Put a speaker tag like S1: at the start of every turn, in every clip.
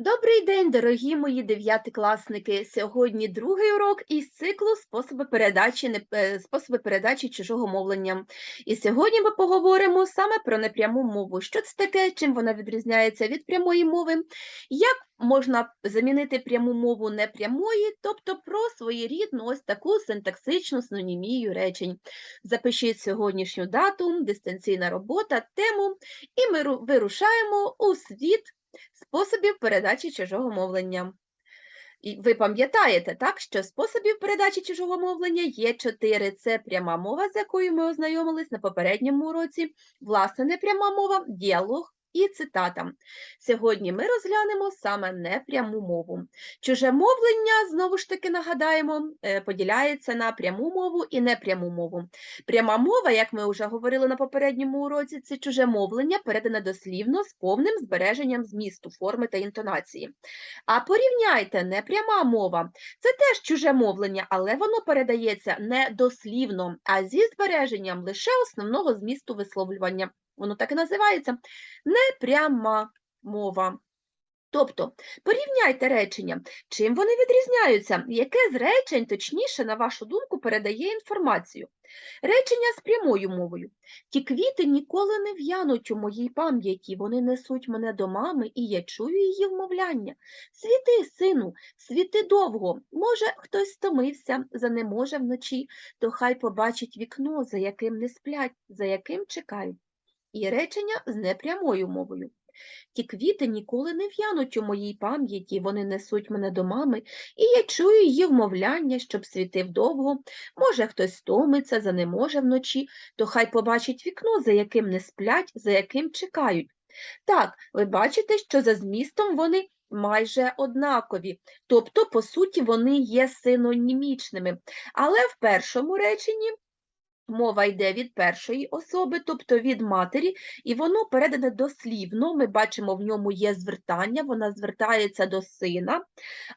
S1: Добрий день, дорогі мої дев'ятикласники. Сьогодні другий урок із циклу способи передачі, е, способи передачі чужого мовлення. І сьогодні ми поговоримо саме про непряму мову. Що це таке, чим вона відрізняється від прямої мови, як можна замінити пряму мову непрямої, тобто про своєрідну ось таку синтаксичну синонімію речень. Запишіть сьогоднішню дату, дистанційна робота, тему, і ми ру- вирушаємо у світ способів передачі чужого мовлення. І ви пам'ятаєте, так, що способів передачі чужого мовлення є чотири. Це пряма мова, з якою ми ознайомились на попередньому уроці, власне, непряма мова, діалог і цитата. Сьогодні ми розглянемо саме непряму мову. Чуже мовлення, знову ж таки нагадаємо, е, поділяється на пряму мову і непряму мову. Пряма мова, як ми вже говорили на попередньому уроці, це чуже мовлення, передане дослівно з повним збереженням змісту, форми та інтонації. А порівняйте, непряма мова це теж чуже мовлення, але воно передається не дослівно, а зі збереженням лише основного змісту висловлювання. Воно так і називається непряма мова. Тобто, порівняйте речення, чим вони відрізняються, яке з речень, точніше, на вашу думку, передає інформацію. Речення з прямою мовою. Ті квіти ніколи не в'януть у моїй пам'яті, вони несуть мене до мами, і я чую її вмовляння. Світи, сину, світи довго. Може, хтось стомився, занеможе вночі, то хай побачить вікно, за яким не сплять, за яким чекають. І речення з непрямою мовою. Ті квіти ніколи не в'януть у моїй пам'яті, вони несуть мене до мами, і я чую її вмовляння, щоб світив довго. Може, хтось стомиться, занеможе вночі, то хай побачить вікно, за яким не сплять, за яким чекають. Так, ви бачите, що за змістом вони майже однакові, тобто, по суті, вони є синонімічними. Але в першому реченні Мова йде від першої особи, тобто від матері, і воно передане дослівно. Ми бачимо, в ньому є звертання, вона звертається до сина.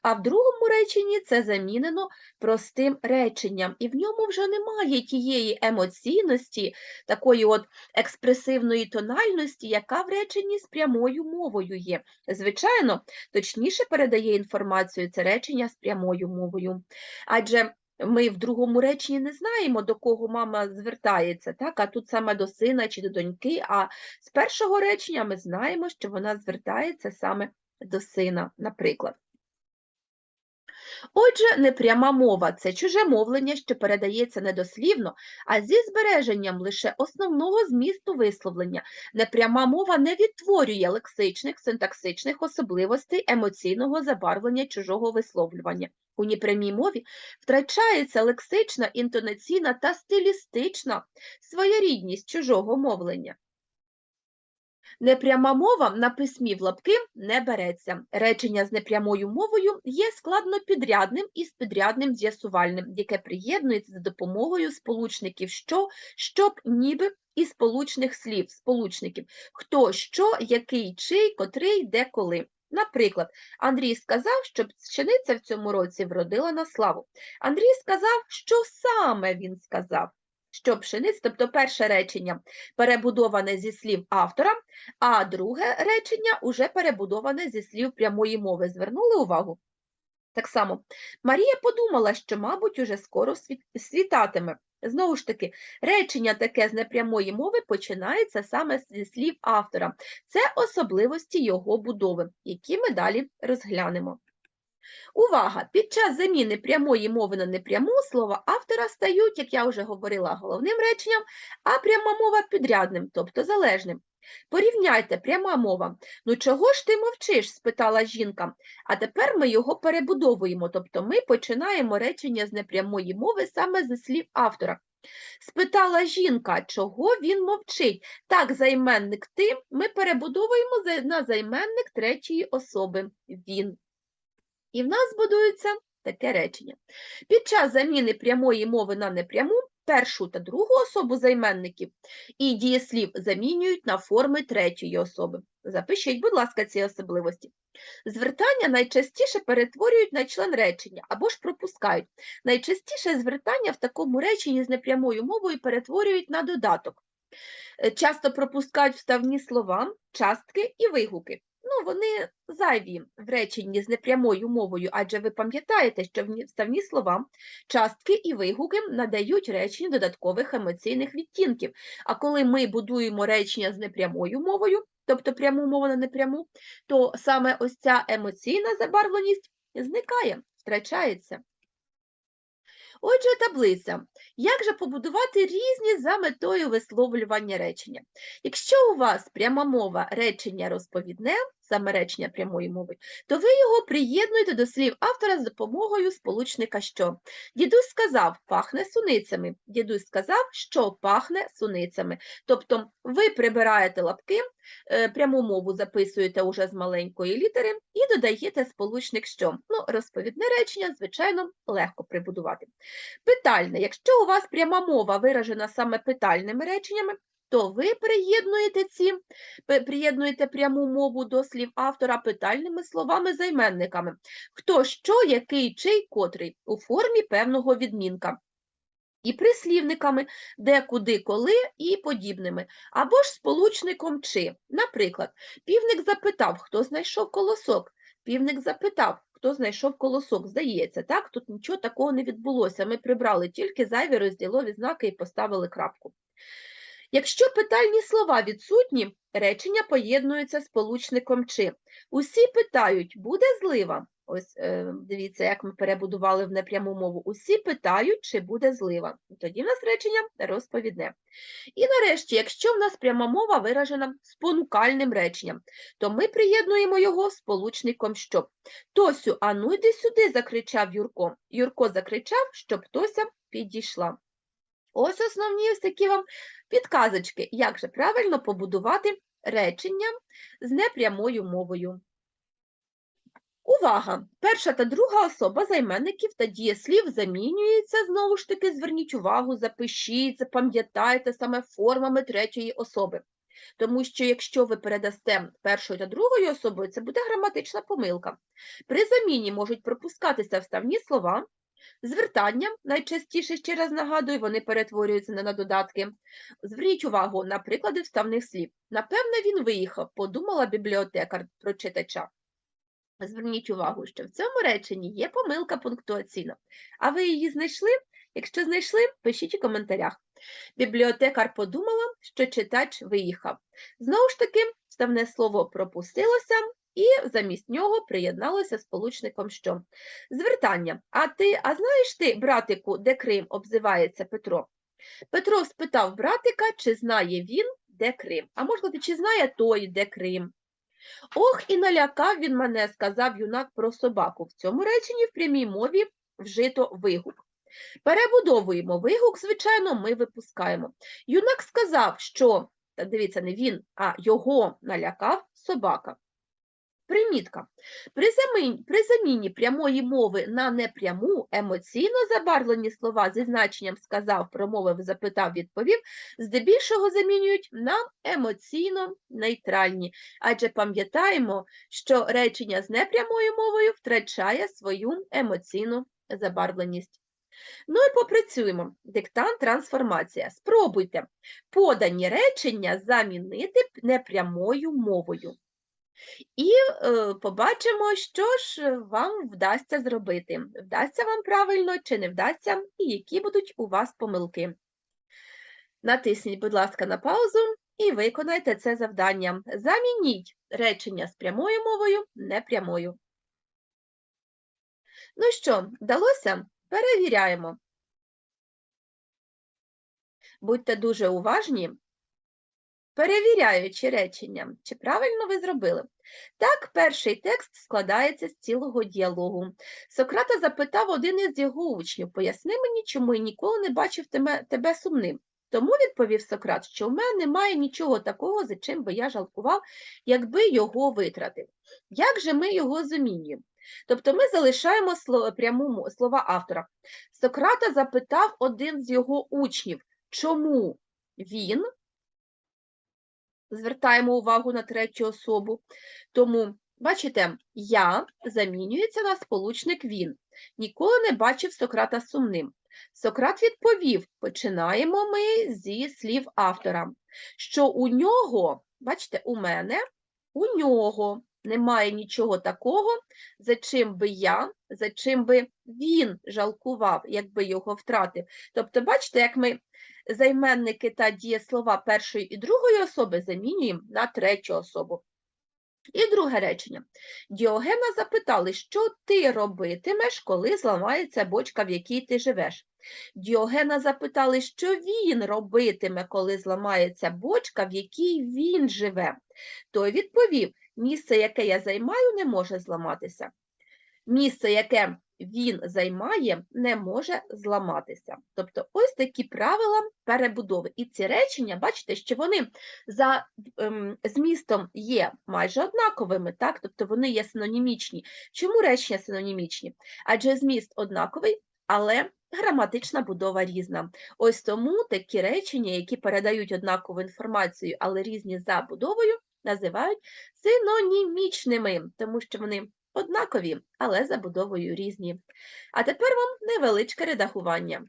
S1: А в другому реченні це замінено простим реченням, і в ньому вже немає тієї емоційності, такої от експресивної тональності, яка в реченні з прямою мовою є. Звичайно, точніше передає інформацію це речення з прямою мовою. Адже ми в другому реченні не знаємо, до кого мама звертається, так? а тут саме до сина чи до доньки, а з першого речення ми знаємо, що вона звертається саме до сина, наприклад. Отже, непряма мова це чуже мовлення, що передається не дослівно, а зі збереженням лише основного змісту висловлення. Непряма мова не відтворює лексичних, синтаксичних особливостей емоційного забарвлення чужого висловлювання. У непрямій мові втрачається лексична, інтонаційна та стилістична своєрідність чужого мовлення. Непряма мова на письмі в лапки не береться. Речення з непрямою мовою є складнопідрядним і підрядним з'ясувальним, яке приєднується за допомогою сполучників що, щоб, ніби і сполучних слів, сполучників хто, що, який, чий, котрий, де, коли. Наприклад, Андрій сказав, що пшениця в цьому році вродила на славу. Андрій сказав, що саме він сказав. Що пшениця, тобто перше речення перебудоване зі слів автора, а друге речення уже перебудоване зі слів прямої мови. Звернули увагу? Так само, Марія подумала, що, мабуть, уже скоро світатиме. Знову ж таки, речення таке з непрямої мови починається саме зі слів автора. Це особливості його будови, які ми далі розглянемо. Увага! Під час заміни прямої мови на непряму слова автора стають, як я вже говорила, головним реченням, а пряма мова підрядним, тобто залежним. Порівняйте пряма мова. Ну чого ж ти мовчиш? спитала жінка. А тепер ми його перебудовуємо, тобто ми починаємо речення з непрямої мови саме зі слів автора. Спитала жінка, чого він мовчить. Так, займенник ти ми перебудовуємо на займенник третьої особи він. І в нас будується таке речення. Під час заміни прямої мови на непряму першу та другу особу займенників і дієслів замінюють на форми третьої особи. Запишіть, будь ласка, ці особливості. Звертання найчастіше перетворюють на член речення або ж пропускають. Найчастіше звертання в такому реченні з непрямою мовою перетворюють на додаток. Е, Часто пропускають вставні слова, частки і вигуки. Вони зайві в реченні з непрямою мовою, адже ви пам'ятаєте, що вні- вставні слова, частки і вигуки надають реченню додаткових емоційних відтінків. А коли ми будуємо речення з непрямою мовою, тобто пряму мову на непряму, то саме ось ця емоційна забарвленість зникає, втрачається. Отже, таблиця. Як же побудувати різні за метою висловлювання речення? Якщо у вас пряма мова речення розповідне, саме речення прямої мови, то ви його приєднуєте до слів автора з допомогою сполучника що. Дідусь сказав, пахне суницями. Дідусь сказав, що пахне суницями. Тобто ви прибираєте лапки, е, пряму мову записуєте уже з маленької літери і додаєте сполучник що. Ну, розповідне речення, звичайно, легко прибудувати. Питальне. Якщо у вас пряма мова виражена саме питальними реченнями, то ви приєднуєте ці, приєднуєте пряму мову до слів автора питальними словами-займенниками. Хто, що, який, чий, котрий у формі певного відмінка. І прислівниками де, куди, коли і подібними, або ж сполучником чи. Наприклад, півник запитав, хто знайшов колосок. Півник запитав, хто знайшов колосок. Здається, так, тут нічого такого не відбулося. Ми прибрали тільки зайві розділові знаки і поставили крапку. Якщо питальні слова відсутні, речення поєднуються сполучником чи. Усі питають, буде злива? Ось е, дивіться, як ми перебудували в непряму мову. Усі питають, чи буде злива. Тоді в нас речення розповідне. І нарешті, якщо в нас пряма мова виражена спонукальним реченням, то ми приєднуємо його сполучником щоб. Тосю, а ну йди сюди, закричав Юрко. Юрко закричав, щоб Тося підійшла. Ось основні ось такі вам підказочки, як же правильно побудувати речення з непрямою мовою. Увага! Перша та друга особа займенників та дієслів замінюється, знову ж таки, зверніть увагу, запишіть, запам'ятайте саме формами третьої особи. Тому що якщо ви передасте першою та другою особою, це буде граматична помилка. При заміні можуть пропускатися вставні слова, звертання, найчастіше, ще раз нагадую, вони перетворюються на додатки. Зверніть увагу на приклади вставних слів. Напевне, він виїхав, подумала бібліотекар про читача. Зверніть увагу, що в цьому реченні є помилка пунктуаційна. А ви її знайшли? Якщо знайшли, пишіть у коментарях. Бібліотекар подумала, що читач виїхав. Знову ж таки, вставне слово пропустилося, і замість нього приєдналося сполучником що. Звертання. А ти, а знаєш ти, братику, де Крим обзивається Петро? Петро спитав братика, чи знає він, де Крим. А можливо, чи знає той, де Крим. Ох, і налякав він мене, сказав юнак про собаку. В цьому реченні в прямій мові вжито вигук. Перебудовуємо вигук, звичайно, ми випускаємо. Юнак сказав, що, дивіться, не він, а його налякав собака. Примітка. При заміні, при заміні прямої мови на непряму емоційно забарвлені слова зі значенням сказав, промовив, запитав, відповів, здебільшого замінюють на емоційно нейтральні. Адже пам'ятаємо, що речення з непрямою мовою втрачає свою емоційну забарвленість. Ну і попрацюємо. Диктант трансформація. Спробуйте подані речення замінити непрямою мовою. І е, побачимо, що ж вам вдасться зробити. Вдасться вам правильно чи не вдасться, і які будуть у вас помилки. Натисніть, будь ласка, на паузу і виконайте це завдання. Замініть речення з прямою мовою непрямою. Ну що, вдалося? Перевіряємо. Будьте дуже уважні, перевіряючи речення, чи правильно ви зробили. Так, перший текст складається з цілого діалогу. Сократа запитав один із його учнів, поясни мені, чому я ніколи не бачив тебе, сумним. Тому відповів Сократ, що в мене немає нічого такого, за чим би я жалкував, якби його витратив. Як же ми його замінюємо? Тобто ми залишаємо сло- пряму слова автора. Сократа запитав один з його учнів, чому він, звертаємо увагу на третю особу, тому, бачите, я замінюється на сполучник він. Ніколи не бачив Сократа сумним. Сократ відповів, починаємо ми зі слів автора, що у нього, бачите, у мене, у нього, Немає нічого такого, за чим би я, за чим би він жалкував, якби його втратив. Тобто, бачите, як ми займенники та дієслова першої і другої особи замінюємо на третю особу. І друге речення. Діогена запитали, що ти робитимеш, коли зламається бочка, в якій ти живеш. Діогена запитали, що він робитиме, коли зламається бочка, в якій він живе. Той відповів: місце, яке я займаю, не може зламатися. Місце, яке він займає, не може зламатися. Тобто ось такі правила перебудови. І ці речення, бачите, що вони за ем, змістом є майже однаковими, так? тобто вони є синонімічні. Чому речення синонімічні? Адже зміст однаковий, але граматична будова різна. Ось тому такі речення, які передають однакову інформацію, але різні за будовою, називають синонімічними, тому що вони однакові, але за будовою різні. А тепер вам невеличке редагування.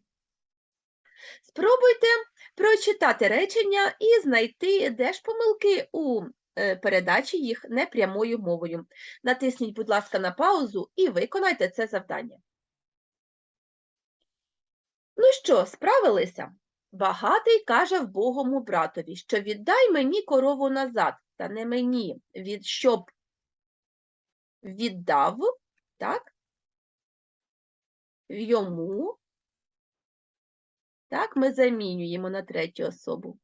S1: Спробуйте прочитати речення і знайти, де ж помилки у е, передачі їх непрямою мовою. Натисніть, будь ласка, на паузу і виконайте це завдання. Ну що, справилися? Багатий каже вбогому братові, що віддай мені корову назад, та не мені, від щоб віддав, так? Йому. Так, ми замінюємо на третю особу.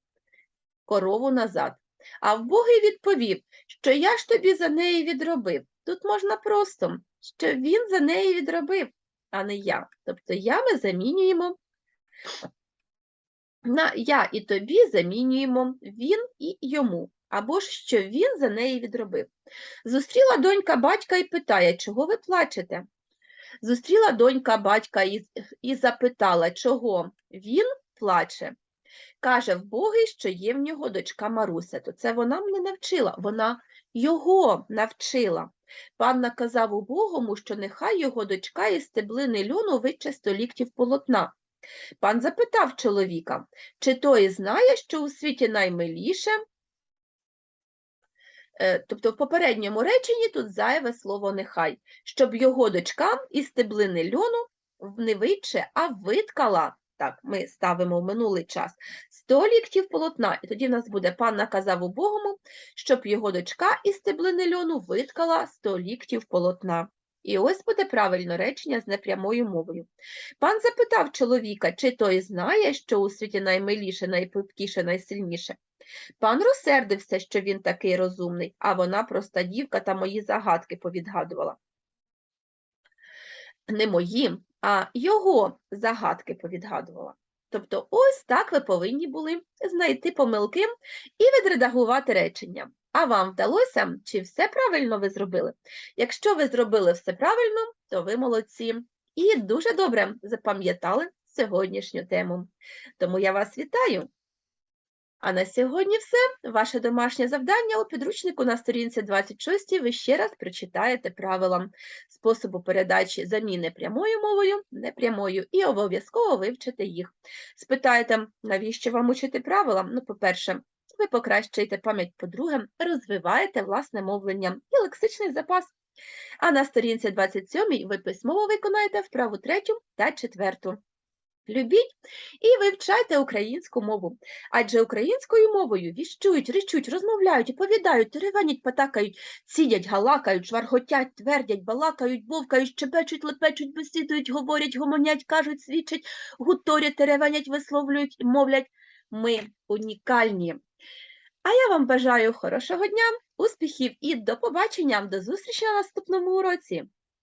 S1: Корову назад. А вбогий відповів, що я ж тобі за неї відробив. Тут можна просто, що він за неї відробив, а не я. Тобто я ми замінюємо на я і тобі замінюємо він і йому, або ж що він за неї відробив. Зустріла донька батька і питає, чого ви плачете? Зустріла донька батька і, і запитала, чого він плаче. Каже вбогий, що є в нього дочка Маруся, то це вона мене навчила, вона його навчила. Пан наказав убогому, що нехай його дочка із стеблини льону витче сто ліктів полотна. Пан запитав чоловіка, чи той знає, що у світі наймиліше. Е, Тобто в попередньому реченні тут зайве слово нехай, щоб його дочка із стеблини льону не витче, а виткала. Так, ми ставимо в минулий час 100 ліктів полотна, і тоді в нас буде пан наказав убогому, щоб його дочка із стеблини льону виткала 100 ліктів полотна. І ось буде правильно речення з непрямою мовою. Пан запитав чоловіка, чи той знає, що у світі наймиліше, найпливкіше, найсильніше. Пан розсердився, що він такий розумний, а вона проста дівка та мої загадки повідгадувала. Не мої, а його загадки повідгадувала. Тобто ось так ви повинні були знайти помилки і відредагувати речення. А вам вдалося, чи все правильно ви зробили? Якщо ви зробили все правильно, то ви молодці і дуже добре запам'ятали сьогоднішню тему. Тому я вас вітаю! А на сьогодні все. Ваше домашнє завдання у підручнику на сторінці 26 ви ще раз прочитаєте правила способу передачі заміни прямою мовою, непрямою, і обов'язково вивчите їх. Спитаєте, навіщо вам учити правила? Ну, по-перше, ви покращуєте пам'ять, по-друге, розвиваєте власне мовлення і лексичний запас. А на сторінці 27 ви письмово виконаєте вправу третю та четверту. Любіть і вивчайте українську мову, адже українською мовою віщують, речуть, розмовляють, оповідають, теревенять, потакають, сидять, галакають, шварготять, твердять, балакають, вовкають, чепечуть, лепечуть, бесідують, говорять, гомонять, кажуть, свідчать, гуторять, теревенять, висловлюють мовлять. Ми унікальні. А я вам бажаю хорошого дня, успіхів і до побачення, до зустрічі на наступному уроці!